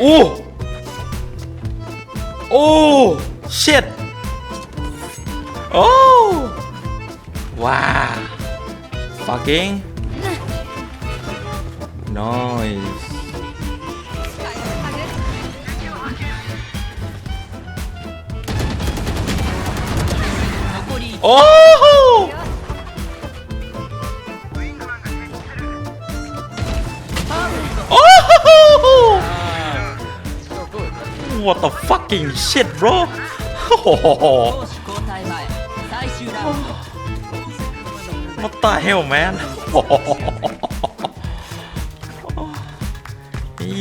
โอ้โอ้ shit โอ้ว้า fucking nice 残りโอ้โหโอ้ what the fucking shit bro what the hell man อี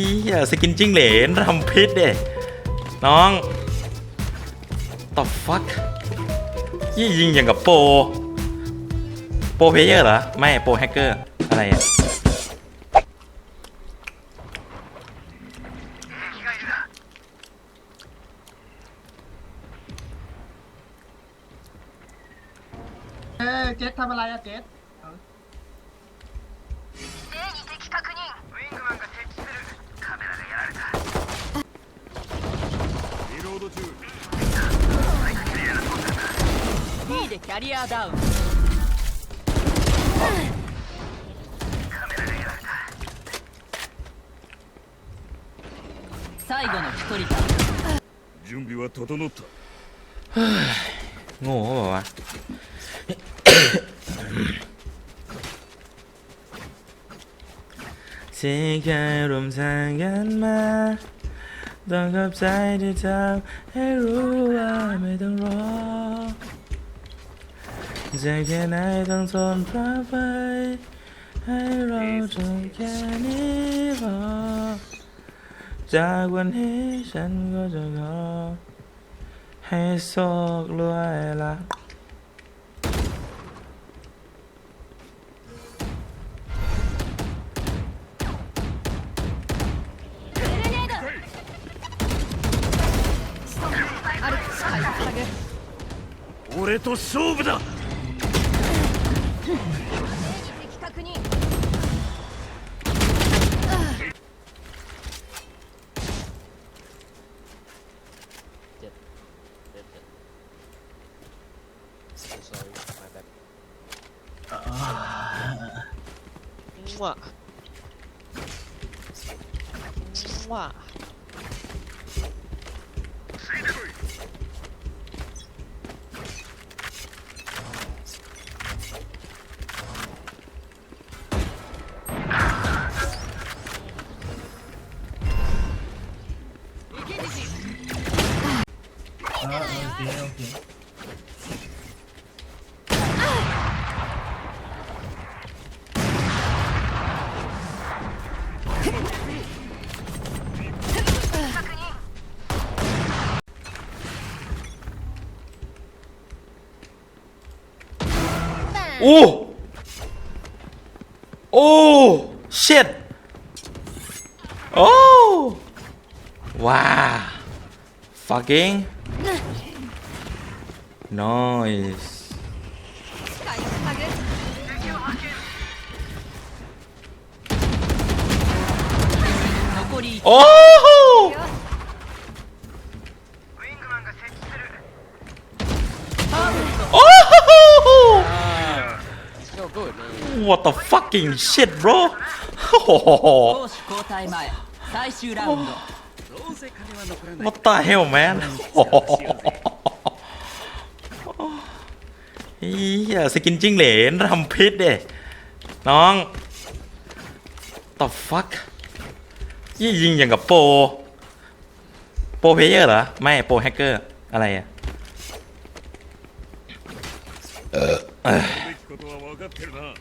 สกินจิ้งเหลนทำพิษเด้น้อง the fuck ยี่ยิงอย่างกับโปรโปรเพเยอร์เหรอ ไม่ โปรแฮกเกอร์ อะไรอะ キャリアダウン最後の一人だ準備は整った ngủ không bảo à Thế cái rùm sang gắn mà Đừng gặp sai thì sao Hãy rủ là mày đừng rõ ใจที่ทำให้รู้ว่าไม่ต้องรอจะแค่ไหนต้องทนพระไป ให้เราจนแค่นี้พอ จากวันนี้ฉันก็จะขอ ให้โศกรวยละ俺と勝負だ 哇哇！เออโอเคโอเคโอ้โอ้ shit โอ้ว้า fucking nice 残りโอ้โหโอ้โห No good. What the fucking shit bro มาตายเฮลแมนอียสกินจิ้งเหลนรำพิษเด้น้อง the fuck ยี่ยิงอย่างกับโปรโปรเพเยอร์เหรอ ไม่โปรแฮกเกอร์ อะไรอะ ことは分かってるな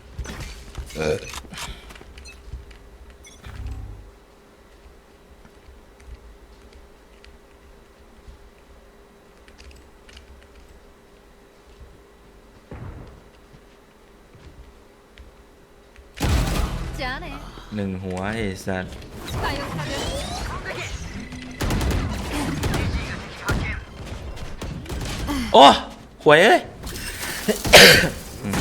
じゃあね หนึ่งหัวไอ้สัส 使いを探す โอ้หวยเอ้ย อืม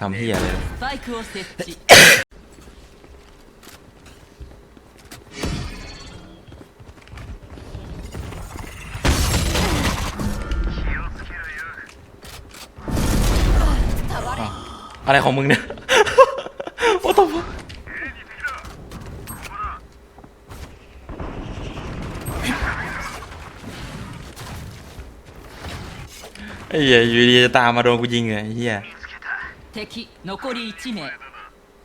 ทำเฮียเลย スパイクを設置 อะไรของมึงเนี่ย What the fuck ไอ้เหี้ยอยู่ดีจะตามมาโดนกูยิงเลยไอ้เฮีย 敵残り1名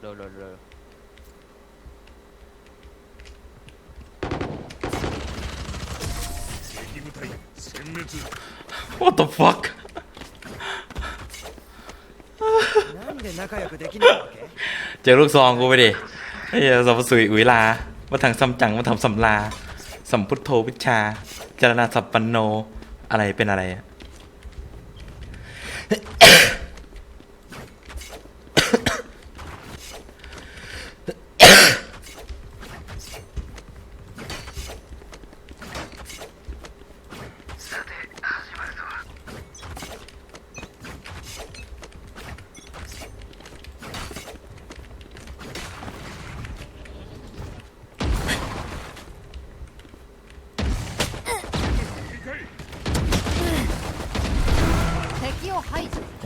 โดนโดนโดน 敵部隊殲滅 What the fuck なんで仲良くできないわけ เจอลูกซองกูไปดิไอ้เหี้ยสัมปสุยอุยลามาทางซัมจังมาทำสัมลา สัมพุทโธวิชชา จารณาสัปปันโน อะไรเป็นอะไรอะ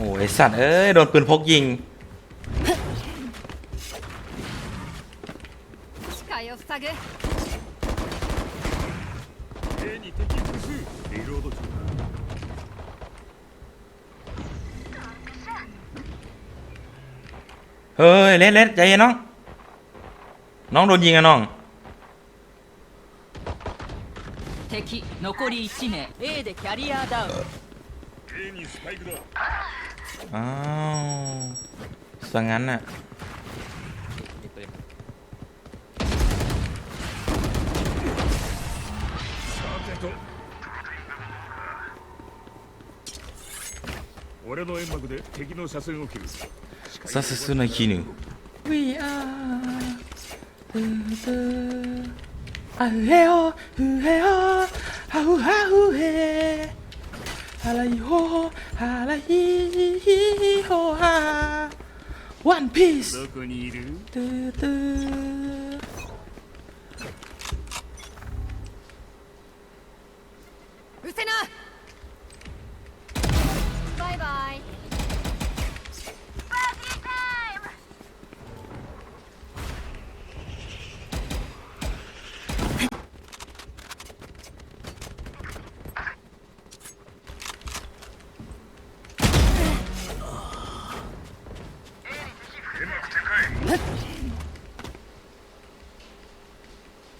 อ้ยสัตว์เอ้ย โดนปืนพกยิง 視界を塞ぐ A に敵複数リロード中 เฮ้ย เล็ดเล็ดใจเย็นน้อง น้องโดนยิงอะน้อง 敵残り1名 A でキャリアダウン A にスパイクだ อ้าวสังงั้นน่ะ มีปืน さてと俺の煙幕で敵の車線を切るさすすな絹 We are あふへよふへよはふはふへ ฮาลาโฮฮาลาฮีฮีโฮฮาวันพีซตื่นตื่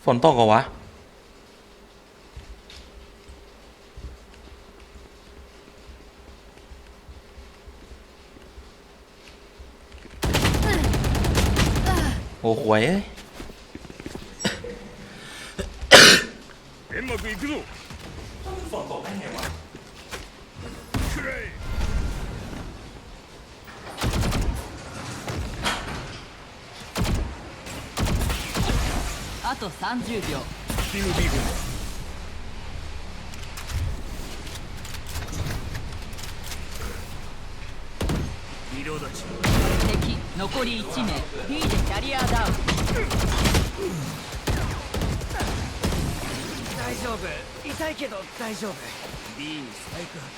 ฝนตกเหรอวะ โอ้โหวยเอ้ย あと30秒。スティムビーコンリロード中敵残り1名。B でキャリアダウン。大丈夫。痛いけど大丈夫。B にスパイク発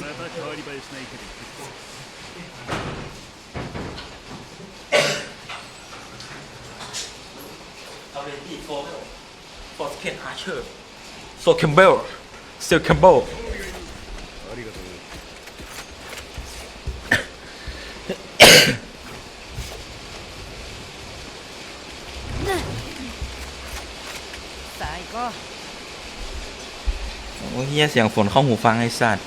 見。また変わり映えしないけど โกลฟอสเคนอาร์เชอร์โซเคมเบลเซลเคมเบลโอ้ยเฮียเสียงฝนเข้าหูฟังไอ้สัตว์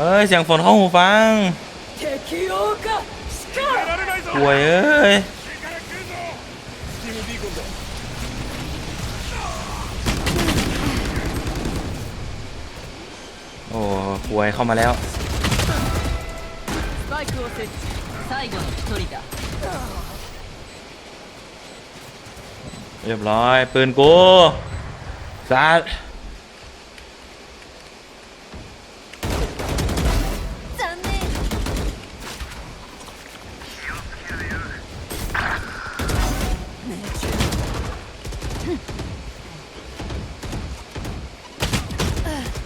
เอ้ยเสียงฝนเข้าหูฟังป่วยเอ้ยโอ้ป่วยเข้ามาแล้วเรียบร้อยปืนกูสัด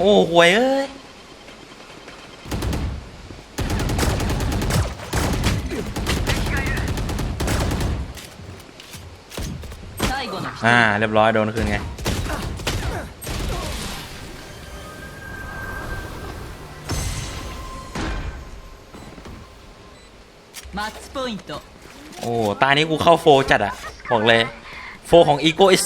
อ้ป่วยเอ้ย 最後の一 อ่า 人 เรียบร้อย โดนคืนไง マッチポイント โอ้ ตานี้กูเข้าโฟร์จัดอะบอกเลย โฟร์ของอีโกอิส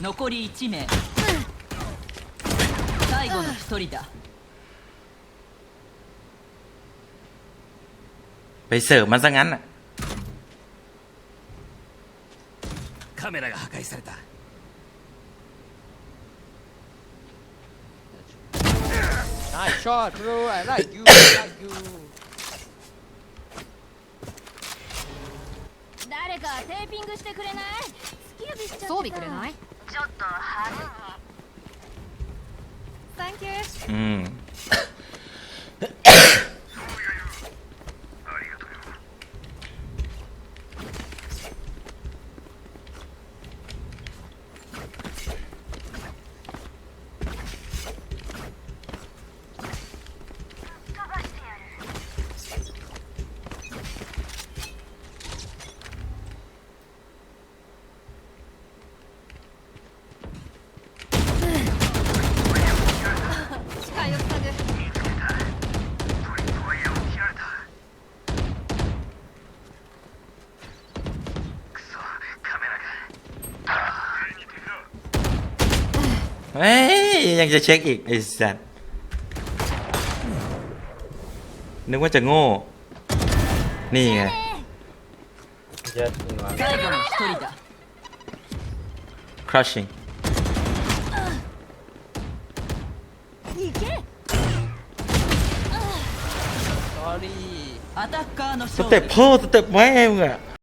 残り1名最後の一人だ ไปเสิร์ฟมันซะงั้นอะ カメラが破壊された Nice shot bro I like you I like you 誰かテーピングしてくれない突き指しちゃって装備くれないちょっと派手に Thank you. อื เฮ้ย ยังจะเช็คอีกไอ้สัตว์นึกว่าจะโง่ นี่ไง 最後の一人だ crushing สอรี่ アタッカーの ส 勝 เต็ป 利 พ่อสเต็ปแม่มึงอะ